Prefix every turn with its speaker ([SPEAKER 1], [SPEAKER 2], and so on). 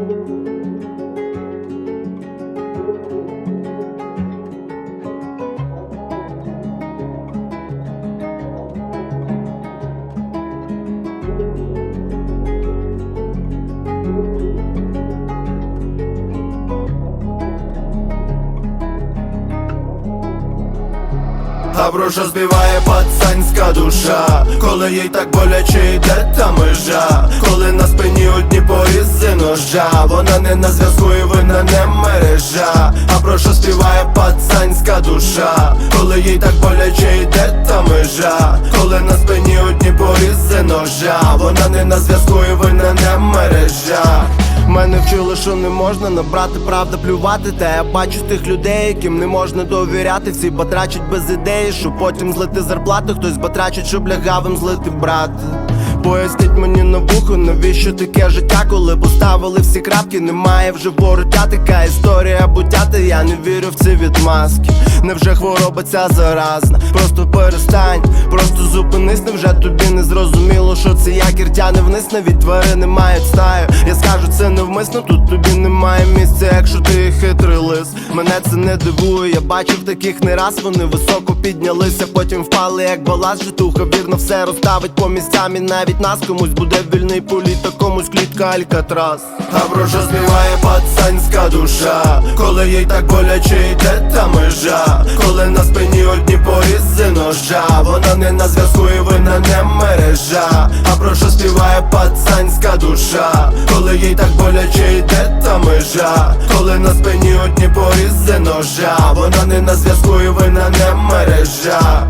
[SPEAKER 1] А про що співає пацанська душа, коли їй так боляче йде та межа, ножа, вона не на зв'язку і вина не мережа. А про що співає пацанська душа, коли їй так боляче йде та межа, коли на спині одні порізи ножа, вона не на зв'язку і вина не мережа. Мене вчили, що не можна набрати правда плювати Та я бачу тих людей, яким не можна довіряти. Всі батрачать без ідеї, щоб потім злити зарплату. Хтось батрачить, щоб лягавим злити брат Поясніть мені на вухо, навіщо таке життя, коли поставили всі крапки, немає вже вороття, така історія бутяти, я не вірю в ці відмазки. Невже хвороба ця заразна? Просто перестань, просто зупинись, невже тобі не зрозуміло, що це якір тяне вниз, навіть тварини мають стаю. Невмисно, тут тобі немає місця, якщо ти хитрий лис. Мене це не дивує, я бачив таких не раз, вони високо піднялися, потім впали, як баласт, житуха вірно все розставить по місцям і навіть нас комусь буде вільний політ, а комусь клітка Алькатрас. А про що співає пацанська душа, коли їй так боляче йде та межа, коли на спині одні порізи ножа, вона не на зв'язку і вина не мережа. Співає пацанська душа, коли їй так боляче йде та межа, коли на спині одні порізи ножа, вона не на зв'язку і вина не мережа.